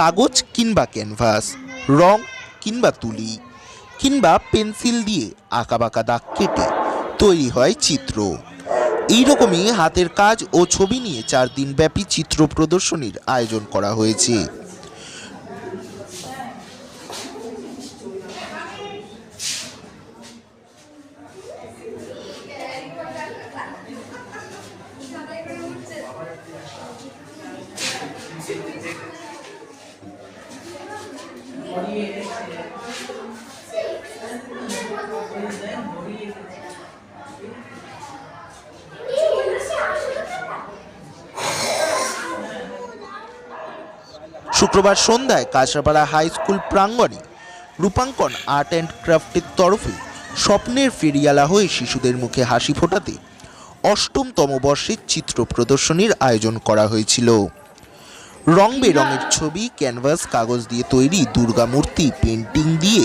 কাগজ কিংবা ক্যানভাস, রং কিংবা তুলি, কিংবা পেন্সিল দিয়ে আঁকাবাঁকা দাগ কেটে তৈরি হয় চিত্র। এইরকমই হাতের কাজ ও ছবি নিয়ে চার দিন ব্যাপী চিত্র প্রদর্শনীর আয়োজন করা হয়েছে। শুক্রবার সন্ধ্যায় কাঁচরাপাড়া হাই স্কুল প্রাঙ্গণে রূপাঙ্কন আর্ট অ্যান্ড ক্রাফটের তরফে স্বপ্নের ফেরিয়ালা হয়ে শিশুদের মুখে হাসি ফোটাতে অষ্টমতম বর্ষের চিত্র প্রদর্শনীর আয়োজন করা হয়েছিল। রং বেরঙের ছবি, ক্যানভাস, কাগজ দিয়ে তৈরি দুর্গা মূর্তি পেন্টিং দিয়ে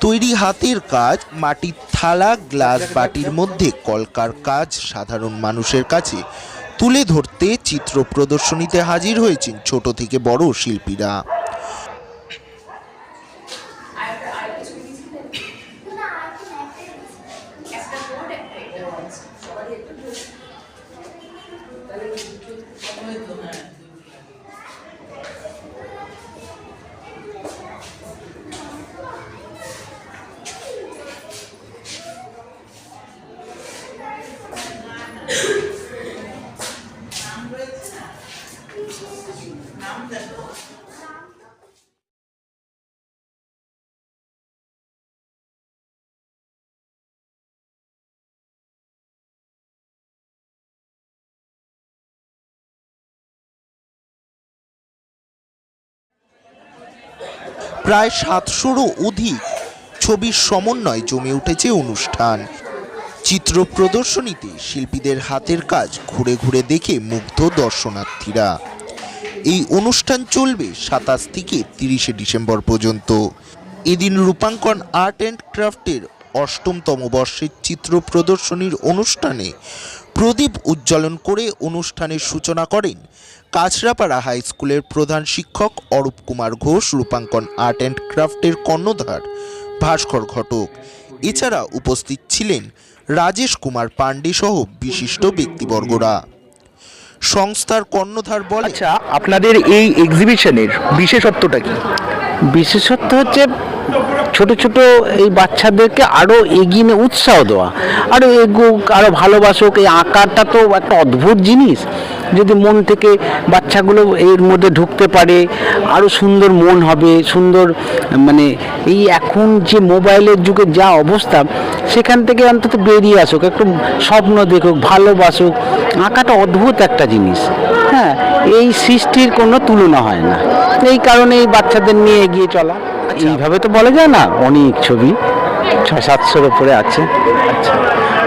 তৈরি হাতের কাজ, মাটির থালা, গ্লাস বাটির মধ্যে কলকার কাজ, সাধারণ মানুষের কাছে তুলে ধরতে চিত্র প্রদর্শনীতে হাজির হয়েছেন ছোট থেকে বড় শিল্পীরা। প্রায় সাতশোরও অধিক ছবির সমন্বয় জমে উঠেছে অনুষ্ঠান। চিত্র প্রদর্শনীতে শিল্পীদের হাতের কাজ ঘুরে ঘুরে দেখে মুগ্ধ দর্শনার্থীরা। এই অনুষ্ঠান চলবে সাতাশ থেকে তিরিশে ডিসেম্বর পর্যন্ত। এদিন রূপাঙ্কন আর্ট অ্যান্ড ক্রাফটের অষ্টমতম বর্ষের চিত্র প্রদর্শনীর অনুষ্ঠানে প্রদীপ উজ্জ্বলন করে অনুষ্ঠানের সূচনা করেন কাছড়াপাড়া হাই স্কুলের প্রধান শিক্ষক অরূপ কুমার ঘোষ, রূপাঙ্কন আর্ট অ্যান্ড ক্রাফটের কর্ণধার ভাস্কর ঘটক। এছাড়া উপস্থিত ছিলেন রাজেশ কুমার পাণ্ডে সহ বিশিষ্ট ব্যক্তিবর্গরা। সংস্থার কর্ণধার বলে আচ্ছা আপনাদের এই এক্সিবিশনের বিশেষত্বটা কি? বিশেষত্ব হচ্ছে ছোট ছোট এই বাচ্চাদেরকে আরও এগিয়ে নিয়ে উৎসাহ দেওয়া। আরও এগুক আরও ভালোবাসুক, এই আঁকাটা তো একটা অদ্ভুত জিনিস। যদি মন থেকে বাচ্চাগুলো এর মধ্যে ঢুকতে পারে আরও সুন্দর মন হবে, সুন্দর মানে এই এখন যে মোবাইলের যুগে যা অবস্থা, সেখান থেকে অন্তত বেরিয়ে আসুক, একটু স্বপ্ন দেখুক, ভালোবাসুক। আঁকাটা অদ্ভুত একটা জিনিস। হ্যাঁ এই সৃষ্টির কোনো তুলনা হয় না। এই কারণে এই বাচ্চাদের নিয়ে এগিয়ে চলা। এইভাবে তো বলা যায় না অনেক ছবি ছয় সাতশোর ওপরে আছে। আচ্ছা।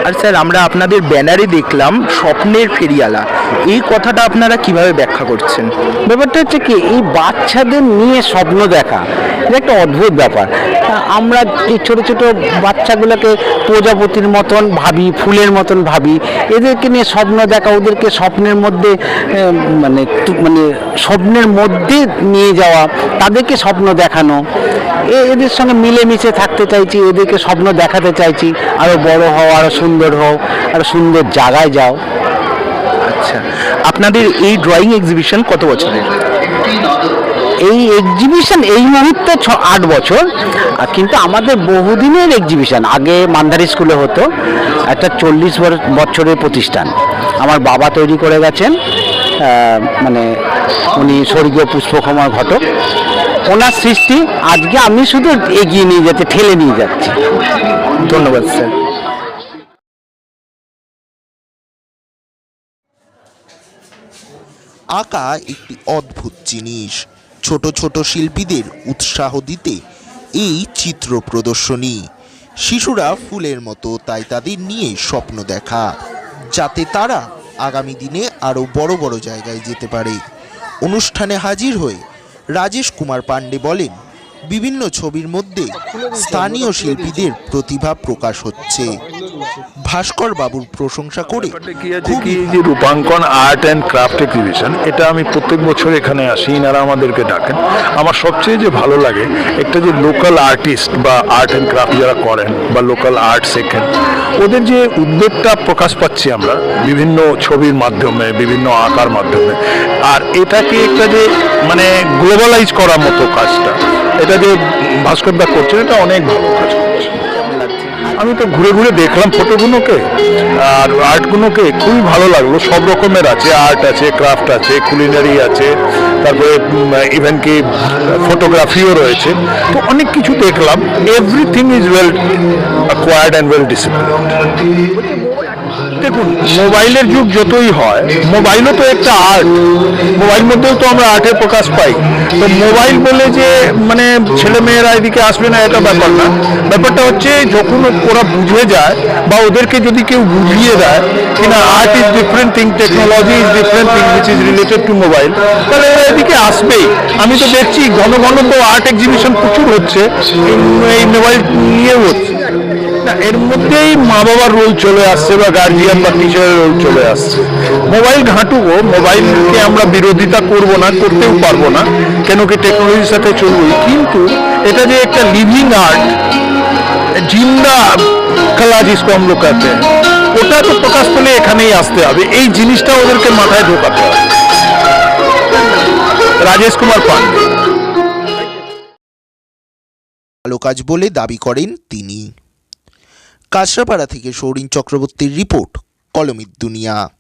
আর স্যার আমরা আপনাদের ব্যানারে দেখলাম স্বপ্নের ফেরিয়ালা এই কথাটা আপনারা কীভাবে ব্যাখ্যা করছেন? ব্যাপারটা হচ্ছে কি, এই বাচ্চাদের নিয়ে স্বপ্ন দেখা, এটা একটা অদ্ভুত ব্যাপার। আমরা এই ছোট ছোট বাচ্চাগুলোকে প্রজাপতির মতন ভাবি, ফুলের মতন ভাবি, এদেরকে নিয়ে স্বপ্ন দেখা, ওদেরকে স্বপ্নের মধ্যে মানে মানে স্বপ্নের মধ্যে নিয়ে যাওয়া, তাদেরকে স্বপ্ন দেখানো এদের সঙ্গে মিলেমিশে থাকতে চাইছি এদেরকে স্বপ্ন দেখাতে চাইছি আরও বড় হও আরও সুন্দর হও আরও সুন্দর জায়গায় যাও। আচ্ছা আপনাদের এই ড্রয়িং এক্সিবিশন কত বছরের? এই এক্সিবিশন এই মুহূর্তে ছ, আট বছর। কিন্তু আমাদের বহুদিনের এক্সিবিশন আগে মান্দারি স্কুলে হতো। একটা চল্লিশ বছরের প্রতিষ্ঠান। আমার বাবা তৈরি করে গেছেন। মানে উনি স্বর্গীয় পুষ্পকুমার ঘটক। ওনার সৃষ্টি, আজকে আমি শুধু এগিয়ে নিয়ে যাচ্ছি ঠেলে নিয়ে যাচ্ছি। ধন্যবাদ স্যার আঁকা একটি অদ্ভুত জিনিস। ছোট ছোট শিল্পীদের উৎসাহ দিতে এই চিত্র প্রদর্শনী। শিশুরা ফুলের মতো তাই তাদের নিয়ে স্বপ্ন দেখা, যাতে তারা আগামী দিনে আরও বড় বড় জায়গায় যেতে পারে। অনুষ্ঠানে হাজির হয়ে রাজেশ কুমার পাণ্ডে বলেন বিভিন্ন ছবির মধ্যে স্থানীয় শিল্পীদের প্রতিভা প্রকাশ হচ্ছে। ভাস্কর বাবুর প্রশংসা করে কি আছে কি? যে Rupankan art and craft exhibition এটা আমি প্রত্যেক বছর এখানে আসি এনারা আমাদেরকে ডাকেন। আমার সবচেয়ে যে ভালো লাগে একটা যে লোকাল আর্টিস্ট বা আর্ট অ্যান্ড ক্রাফট যারা করেন বা লোকাল আর্ট শেখেন ওদের যে উদ্যোগটা প্রকাশ পাচ্ছি আমরা বিভিন্ন ছবির মাধ্যমে বিভিন্ন আঁকার মাধ্যমে। আর এটাকে একটা যে মানে গ্লোবালাইজ করার মতো কাজটা এটা যে ভাস্করদা করছেন, এটা অনেক ভালো কাজ করছে। আমি তো ঘুরে ঘুরে দেখলাম ফটোগুলোকে, আর আর্টগুলোকে খুবই ভালো লাগল। সব রকমের আছে, আর্ট আছে, ক্রাফট আছে, কুলিনারি আছে, তারপরে ইভেন কি, ফটোগ্রাফিও রয়েছে। তো অনেক কিছু দেখলাম। Everything is well acquired and well discipline দেখুন, মোবাইলের যুগ যতই হয়, মোবাইলও তো একটা আর্ট মোবাইল মধ্যেও তো আমরা আর্টের প্রকাশ পাই। তো মোবাইল বলে যে মানে ছেলে মেয়েরা এদিকে আসবে না, এটা ব্যাপার না। ব্যাপারটা হচ্ছে, যখন ওরা বুঝে যায়, বা ওদেরকে যদি কেউ বুঝিয়ে দেয় কিনা art is different thing technology is different thing which is related to mobile তাহলে ওরা এদিকে আসবেই। আমি তো দেখছি, ঘন ঘন তো আর্ট এক্সিবিশন প্রচুর হচ্ছে, এই মোবাইল নিয়েও হচ্ছে। এর মধ্যেই মা বাবার রোল চলে আসছে বা গার্জিয়ান বা টিচারের রোল চলে আসছে। মোবাইল ঘাঁটুবো মোবাইলকে আমরা বিরোধিতা করব না, করতেও পারব না, কেন কি টেকনোলজির সাথে চলবই কিন্তু এটা যে একটা লিভিং আর্ট জিন্দা জিসকো আমরা ওটা তো প্রকাশ পেলে এখানেই আসতে হবে। এই জিনিসটা ওদেরকে মাথায় ঢোকাতে হবে। রাজেশ কুমার পান্ডে। ভালো কাজ বলে দাবি করেন তিনি। কাঁচরাপাড়া থেকে সৌরিন চক্রবর্তীর রিপোর্ট কলমির দুনিয়া।